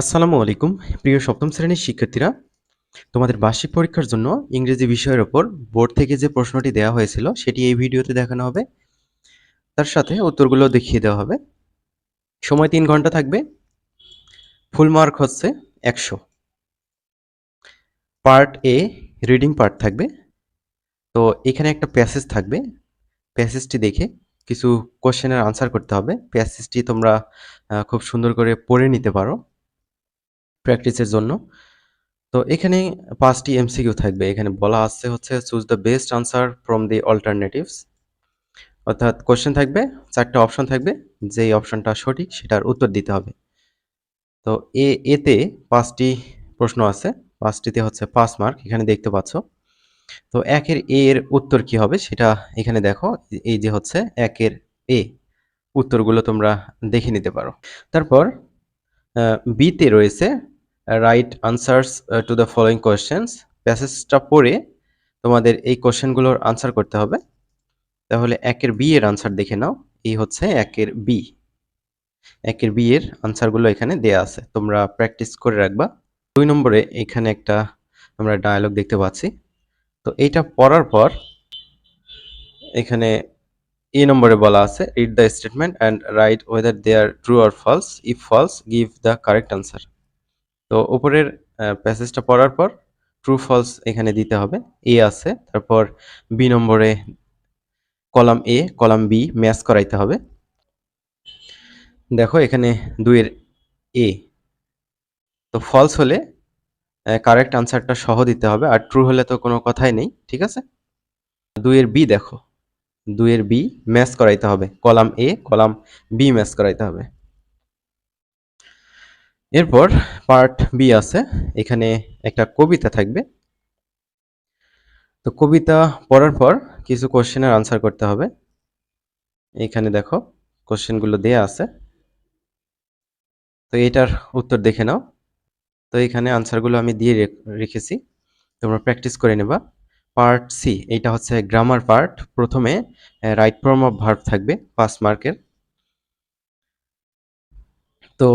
আসসালামু আলাইকুম, প্রিয় সপ্তম শ্রেণির শিক্ষার্থীরা। তোমাদের বার্ষিক পরীক্ষার জন্য ইংরেজি বিষয়ের ওপর বোর্ড থেকে যে প্রশ্নটি দেওয়া হয়েছিল, সেটি এই ভিডিওতে দেখানো হবে। তার সাথে উত্তরগুলো দেখিয়ে দেওয়া হবে। সময় তিন ঘণ্টা থাকবে। ফুল মার্ক হচ্ছে একশো। পার্ট এ, রিডিং পার্ট থাকবে। তো এখানে একটা প্যাসেজ থাকবে। প্যাসেজটি দেখে কিছু কোশ্চেনের আনসার করতে হবে। প্যাসেজটি তোমরা খুব সুন্দর করে পড়ে নিতে পারো। প্র্যাকটিসের জন্য। তো এখানে পাঁচটি এমসিকিউ থাকবে। এখানে বলা আছে হচ্ছে choose the best answer from the alternatives অর্থাৎ কোশ্চেন থাকবে, চারটা অপশন থাকবে। যেই অপশনটা সঠিক, সেটার উত্তর দিতে হবে। তো এ, এতে পাঁচটি প্রশ্ন আছে। পাঁচটিতে হচ্ছে পাঁচ মার্ক এখানে দেখতে পাচ্ছ। তো একের এ এর উত্তর কি হবে, সেটা এখানে দেখো। এই যে হচ্ছে একের এ উত্তরগুলো তোমরা দেখে নিতে পারো। তারপর বিতে রয়েছে right answers to the following questions প্যাসেজটা পড়ে তোমাদের এই কোশ্চেনগুলোর আনসার করতে হবে। তাহলে একের বি এর আনসার দেখে নাও। এই হচ্ছে একের বি একের বি এর আনসারগুলো এখানে দেয়া আছে। তোমরা প্র্যাকটিস করে রাখবা। দুই নম্বরে এখানে একটা আমরা ডায়ালগ দেখতে পাচ্ছি। তো এইটা পড়ার পর এখানে এ নম্বরে বলা আছে read the statement and write whether they are true or false if false give the correct answer তো উপরের প্যাসেজটা পড়ার পর ট্রু ফলস এখানে দিতে হবে। এ আছে, তারপর বি নম্বরে column A column B match করাইতে হবে। দেখো এখানে দুইয়ের এ তো ফলস হলে কারেক্ট আনসারটা সহ দিতে হবে, আর ট্রু হলে তো কোনো কথাই নেই, ঠিক আছে? দুইয়ের বি দেখো। দুইয়ের বি ম্যাচ করাইতে হবে। Column A column B match করাইতে হবে। এরপর পার্ট বি আছে। এখানে একটা কবিতা থাকবে। তো কবিতা পড়ার পর কিছু কোশ্চেনের আনসার করতে হবে। এখানে দেখো, কোশ্চেনগুলো দেয়া আছে। তো এটার উত্তর দেখে নাও। তো এখানে আনসারগুলো আমি দিয়ে রেখ- রেখেছি। তোমরা প্র্যাকটিস করে নেবা। পার্ট সি এইটা হচ্ছে গ্রামার পার্ট প্রথমে রাইট ফর্ম অফ ভার্ব থাকবে পাঁচ মার্কের তো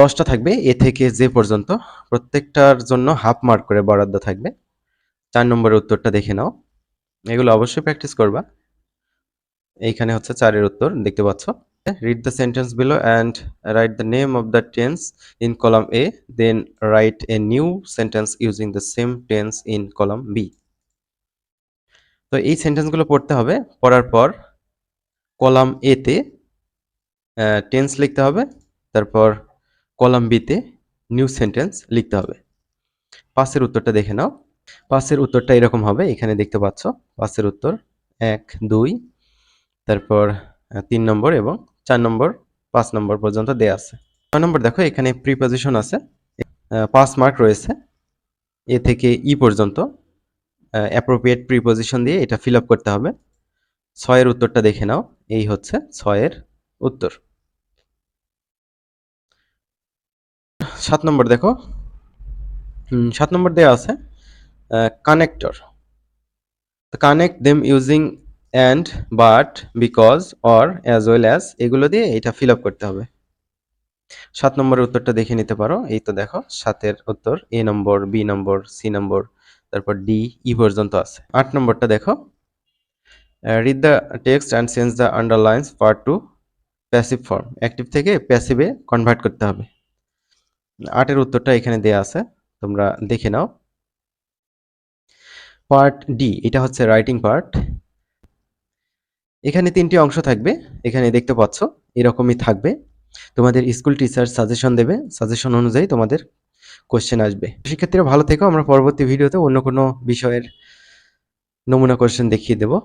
দশটা থাকবে, এ থেকে যে পর্যন্ত। প্রত্যেকটার জন্য হাফ মার্ক করে বরাদ্দ থাকবে। চার নম্বরের উত্তরটা দেখে নাও। এগুলো অবশ্যই প্র্যাকটিস করবা। এইখানে হচ্ছে চারের উত্তর, দেখতে পাচ্ছ? Read the sentence below and write the name of the tense in column A then write a new sentence using the same tense in column B তো এই সেন্টেন্সগুলো পড়তে হবে। পড়ার পর কলাম এতে টেন্স লিখতে হবে। তারপর কলাম বিতে নিউ সেন্টেন্স লিখতে হবে। পাঁচের উত্তরটা দেখে নাও। পাঁচের উত্তরটা এরকম হবে, এখানে দেখতে পাচ্ছ পাঁচের উত্তর এক, দুই, তারপর তিন নম্বর এবং চার নম্বর, পাঁচ নম্বর পর্যন্ত দেয়া আছে। ছয় নম্বর দেখো, এখানে প্রিপোজিশন আছে পাঁচ মার্ক রয়েছে। এ থেকে ই পর্যন্ত অ্যাপ্রোপ্রিয়েট প্রিপোজিশন দিয়ে এটা ফিল আপ করতে হবে। ছয়ের উত্তরটা দেখে নাও, এই হচ্ছে ছয়ের উত্তর। সাত নম্বর দেখো। সাত নম্বর দেওয়া আছে connector connect them using and but because or as well as এগুলো দিয়ে এটা ফিল আপ করতে হবে। সাত নম্বরের উত্তরটা দেখে নিতে পারো। এই তো দেখো, সাতের উত্তর, এ নম্বর, বি নম্বর, সি নম্বর, তারপর ডি, ই পর্যন্ত আছে। আট নম্বরটা দেখো read the text and change the underlines part to passive form active থেকে প্যাসিভে কনভার্ট করতে হবে। আটের উত্তরটা এখানে দেয়া আছে। তোমরা দেখে নাও। পার্ট ডি এটা হচ্ছে রাইটিং পার্ট। এখানে তিনটি অংশ থাকবে, এখানে দেখতে পাচ্ছ, এরকমই থাকবে। তোমাদের স্কুল টিচার সাজেশন দেবে, সাজেশন অনুযায়ী তোমাদের কোশ্চেন আসবে। শিক্ষার্থীরা ভালো থেকো, আমরা পরবর্তী ভিডিওতে অন্য কোনো বিষয়ের নমুনা কোশ্চেন দেখিয়ে দেবো।